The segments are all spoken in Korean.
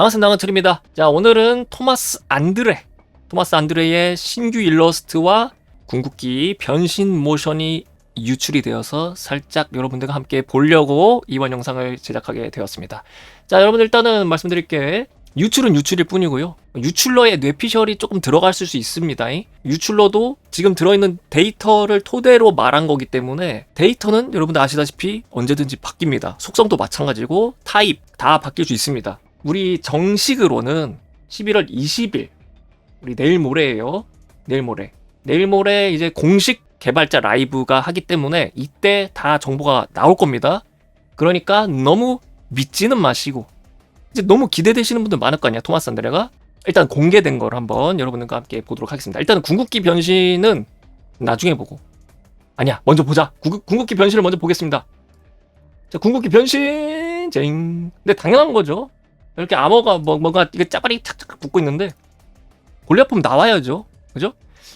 반갑습니다. 강은철입니다. 자, 오늘은 토마스 안드레. 토마스 안드레의 신규 일러스트와 궁극기 변신 모션이 유출이 되어서 살짝 여러분들과 함께 보려고 이번 영상을 제작하게 되었습니다. 자, 여러분들 일단은 말씀드릴 게. 유출은 유출일 뿐이고요. 유출러의 뇌피셜이 조금 들어갔을 수 있습니다. 유출러도 지금 들어있는 데이터를 토대로 말한 거기 때문에 데이터는 여러분들 아시다시피 언제든지 바뀝니다. 속성도 마찬가지고 타입 다 바뀔 수 있습니다. 우리 정식으로는 11월 20일 우리 내일 모레예요. 내일 모레. 내일 모레 이제 공식 개발자 라이브가 하기 때문에 이때 다 정보가 나올 겁니다. 그러니까 너무 믿지는 마시고 이제 너무 기대되시는 분들 많을 거 아니야 토마스 안드레가 일단 공개된 걸 한번 여러분들과 함께 보도록 하겠습니다. 일단은 궁극기 변신은 나중에 보고 아니야 먼저 보자. 궁, 궁극 기 변신을 먼저 보겠습니다. 자 궁극기 변신 쟁. 근데 당연한 거죠. 이렇게 암호가 뭐 뭔가 이게 짜바리 착착 붙고 있는데 골리아폼 나와야죠. 그죠?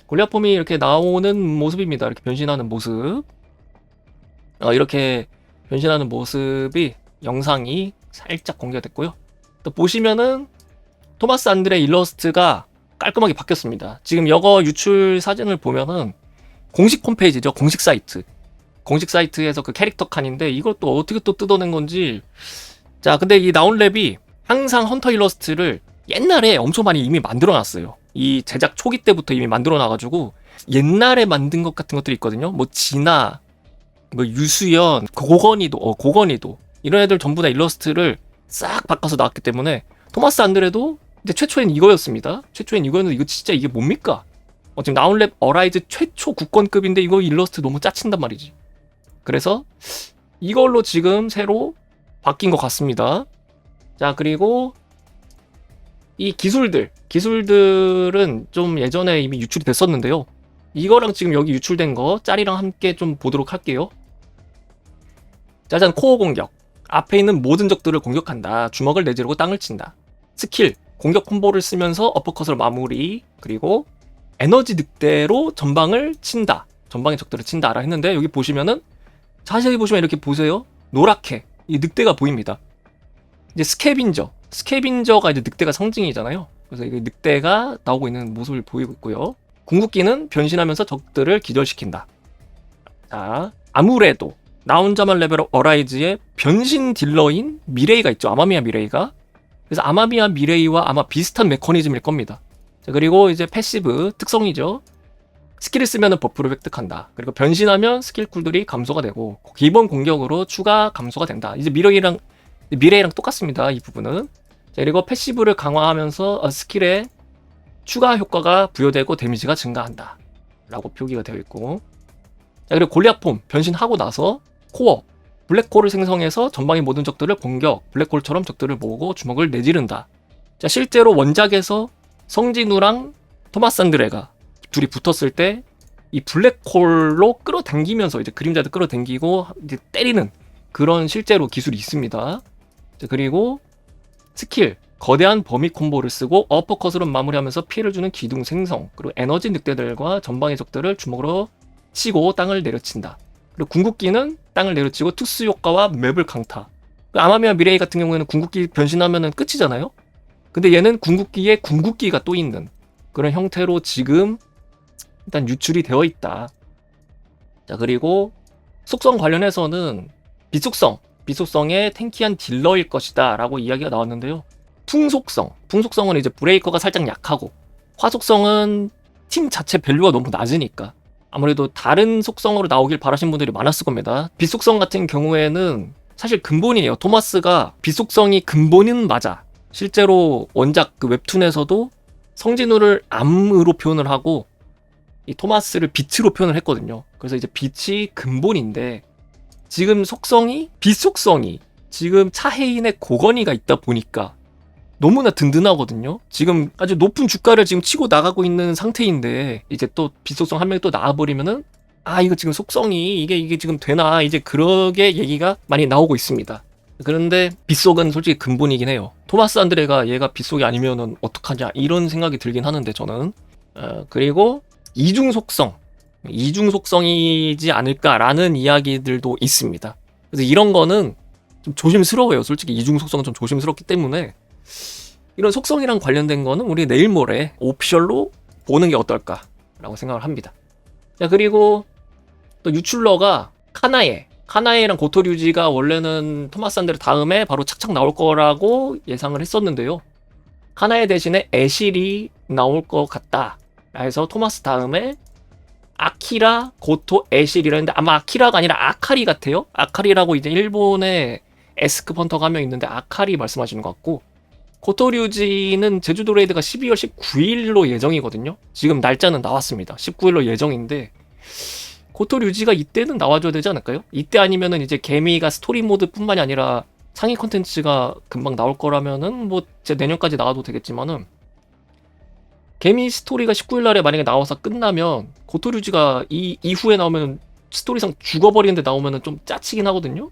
골리아폼이 이렇게 나오는 모습입니다. 이렇게 변신하는 모습. 어, 이렇게 변신하는 모습이 영상이 살짝 공개됐고요. 또 보시면은 토마스 안드레 일러스트가 깔끔하게 바뀌었습니다. 지금 여거 유출 사진을 보면은 공식 홈페이지죠. 공식 사이트. 공식 사이트에서 그 캐릭터 칸인데 이것도 어떻게 또 뜯어낸 건지. 자, 근데 이 나온 랩이 항상 헌터 일러스트를 옛날에 엄청 많이 이미 만들어 놨어요. 이 제작 초기 때부터 이미 만들어 놔가지고 옛날에 만든 것 같은 것들이 있거든요. 뭐 진아, 뭐 유수연, 고건이도, 어, 고건이도 이런 애들 전부 다 일러스트를 싹 바꿔서 나왔기 때문에 토마스 안드레도 근데 최초엔 이거였습니다. 최초엔 이거였는데 이거 진짜 이게 뭡니까? 어, 지금 나온랩 어라이즈 최초 국권급인데 이거 일러스트 너무 짜친단 말이지. 그래서 이걸로 지금 새로 바뀐 것 같습니다. 자 그리고 이 기술들 기술들은 좀 예전에 이미 유출이 됐었는데요. 이거랑 지금 여기 유출된 거 짤이랑 함께 좀 보도록 할게요. 짜잔 코어 공격 앞에 있는 모든 적들을 공격한다. 주먹을 내지르고 땅을 친다. 스킬, 공격 콤보를 쓰면서 어퍼컷으로 마무리, 그리고 에너지 늑대로 전방을 친다. 전방의 적들을 친다라 했는데 여기 보시면은 자세히 보시면 이렇게 보세요. 노랗게 이 늑대가 보입니다. 이제 스캐빈저, 스캐빈저가 이제 늑대가 상징이잖아요. 그래서 이 늑대가 나오고 있는 모습을 보이고 있고요. 궁극기는 변신하면서 적들을 기절시킨다. 자, 아무래도 나 혼자만 레벨 어라이즈의 변신 딜러인 미레이가 있죠. 아마미아 미레이가. 그래서 아마미아 미레이와 아마 비슷한 메커니즘일 겁니다. 자, 그리고 이제 패시브 특성이죠. 스킬을 쓰면 버프를 획득한다. 그리고 변신하면 스킬 쿨들이 감소가 되고 기본 공격으로 추가 감소가 된다. 이제 미레이랑 미레이랑 똑같습니다. 이 부분은. 자, 그리고 패시브를 강화하면서 어, 스킬에 추가 효과가 부여되고 데미지가 증가한다. 라고 표기가 되어 있고. 자, 그리고 골리아폼 변신하고 나서 코어 블랙홀을 생성해서 전방의 모든 적들을 공격 블랙홀처럼 적들을 모으고 주먹을 내지른다. 자 실제로 원작에서 성진우랑 토마스 안드레가 둘이 붙었을 때 이 블랙홀로 끌어당기면서 이제 그림자들 끌어당기고 이제 때리는 그런 실제로 기술이 있습니다. 자, 그리고 스킬 거대한 범위 콤보를 쓰고 어퍼컷으로 마무리하면서 피해를 주는 기둥 생성 그리고 에너지 늑대들과 전방의 적들을 주먹으로 치고 땅을 내려친다. 그리고 궁극기는 땅을 내려치고 특수 효과와 맵을 강타. 그 아마미아 미레이 같은 경우에는 궁극기 변신하면은 끝이잖아요. 근데 얘는 궁극기에 궁극기가 또 있는 그런 형태로 지금 일단 유출이 되어 있다. 자 그리고 속성 관련해서는 비속성, 비속성의 탱키한 딜러일 것이다 라고 이야기가 나왔는데요. 풍속성, 풍속성은 이제 브레이커가 살짝 약하고 화속성은 팀 자체 밸류가 너무 낮으니까 아무래도 다른 속성으로 나오길 바라신 분들이 많았을 겁니다. 빛속성 같은 경우에는 사실 근본이에요. 토마스가 빛속성이 근본은 맞아. 실제로 원작 그 웹툰에서도 성진우를 암으로 표현을 하고 이 토마스를 빛으로 표현을 했거든요. 그래서 이제 빛이 근본인데 지금 속성이 빛속성이 지금 차혜인의 고건이가 있다 보니까 너무나 든든하거든요. 지금 아주 높은 주가를 지금 치고 나가고 있는 상태인데 이제 또 비속성 한 명이 또 나와버리면은 아 이거 지금 속성이 이게 이게 지금 되나 이제 그러게 얘기가 많이 나오고 있습니다. 그런데 빗속은 솔직히 근본이긴 해요. 토마스 안드레가 얘가 빗속이 아니면은 어떡하냐 이런 생각이 들긴 하는데 저는 어, 그리고 이중 속성 이중 속성이지 않을까라는 이야기들도 있습니다. 그래서 이런 거는 좀 조심스러워요. 솔직히 이중 속성은 좀 조심스럽기 때문에 이런 속성이랑 관련된 거는 우리 내일 모레 오피셜로 보는 게 어떨까라고 생각을 합니다. 자 그리고 또 유출러가 카나에 카나에랑 고토류지가 원래는 토마스 안드레 다음에 바로 착착 나올 거라고 예상을 했었는데요. 카나에 대신에 애실이 나올 것 같다. 해서 토마스 다음에 아키라, 고토, 애실이라는데 아마 아키라가 아니라 아카리 같아요. 아카리라고 이제 일본의 에스크 헌터가 한 명 있는데 아카리 말씀하시는 것 같고 고토류지는 제주도 레이드가 12월 19일로 예정이거든요. 지금 날짜는 나왔습니다. 19일로 예정인데 고토류지가 이때는 나와줘야 되지 않을까요? 이때 아니면은 이제 개미가 스토리 모드뿐만이 아니라 상위 컨텐츠가 금방 나올 거라면은 뭐 제 내년까지 나와도 되겠지만은 개미 스토리가 19일 날에 만약에 나와서 끝나면 고토류지가 이 이후에 나오면 스토리상 죽어버리는데 나오면은 좀 짜치긴 하거든요.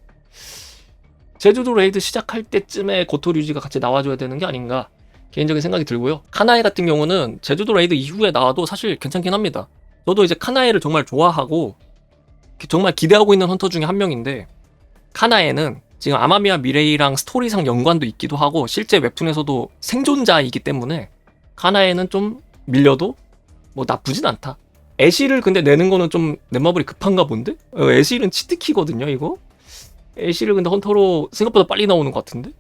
제주도 레이드 시작할 때쯤에 고토류지가 같이 나와줘야 되는 게 아닌가 개인적인 생각이 들고요. 카나에 같은 경우는 제주도 레이드 이후에 나와도 사실 괜찮긴 합니다. 저도 이제 카나에를 정말 좋아하고 정말 기대하고 있는 헌터 중에 한 명인데 카나에는 지금 아마미와 미레이랑 스토리상 연관도 있기도 하고 실제 웹툰에서도 생존자이기 때문에 카나에는 좀 밀려도 뭐 나쁘진 않다. 애쉬를 근데 내는 거는 좀 넷마블이 급한가 본데? 어, 애쉬는 치트키거든요 이거? 애쉬를 근데 헌터로 생각보다 빨리 나오는 것 같은데?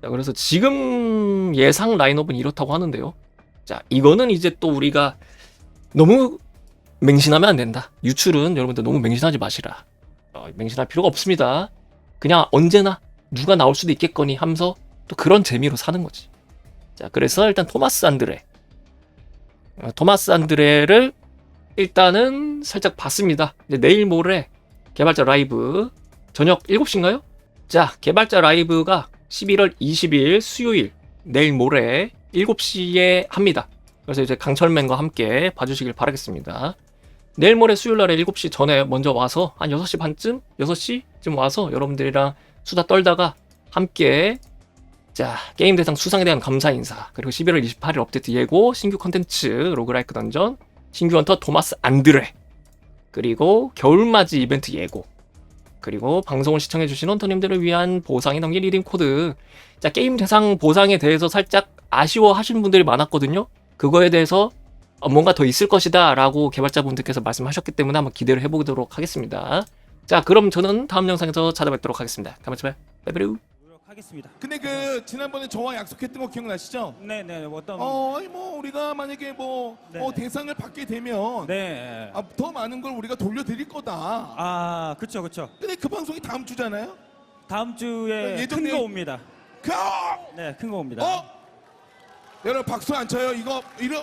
자, 그래서 지금 예상 라인업은 이렇다고 하는데요. 자, 이거는 이제 또 우리가 너무 맹신하면 안 된다. 유출은 여러분들 너무 맹신하지 마시라. 어, 맹신할 필요가 없습니다. 그냥 언제나 누가 나올 수도 있겠거니 하면서 또 그런 재미로 사는 거지. 자, 그래서 일단 토마스 안드레. 어, 토마스 안드레를 일단은 살짝 봤습니다. 내일 모레 개발자 라이브 저녁 7시인가요? 자, 개발자 라이브가 11월 20일 수요일 내일 모레 7시에 합니다. 그래서 이제 강철맨과 함께 봐주시길 바라겠습니다. 내일 모레 수요일 날에 7시 전에 먼저 와서 한 6시 반쯤? 6시쯤 와서 여러분들이랑 수다 떨다가 함께 자 게임 대상 수상에 대한 감사 인사. 그리고 11월 28일 업데이트 예고 신규 컨텐츠 로그라이크 던전 신규 헌터 토마스 안드레. 그리고 겨울맞이 이벤트 예고. 그리고 방송을 시청해주신 헌터님들을 위한 보상이 담긴 리딩 코드. 자 게임 대상 보상에 대해서 살짝 아쉬워하시는 분들이 많았거든요. 그거에 대해서 어, 뭔가 더 있을 것이다 라고 개발자분들께서 말씀하셨기 때문에 한번 기대를 해보도록 하겠습니다. 자 그럼 저는 다음 영상에서 찾아뵙도록 하겠습니다. 다음에 봐요. 빠이빠이 하겠습니다. 근데 그 지난번에 저와 약속했던 거 기억나시죠? 네네 어떤 어, 아니 뭐 우리가 만약에 뭐 네. 어, 대상을 받게 되면 네. 아, 더 많은 걸 우리가 돌려드릴 거다. 아 그쵸 그쵸. 근데 그 방송이 다음 주잖아요. 다음 주에 예정된- 큰 거 옵니다. 그, 네 큰 거 옵니다. 어? 여러분 박수 안 쳐요? 이거 이런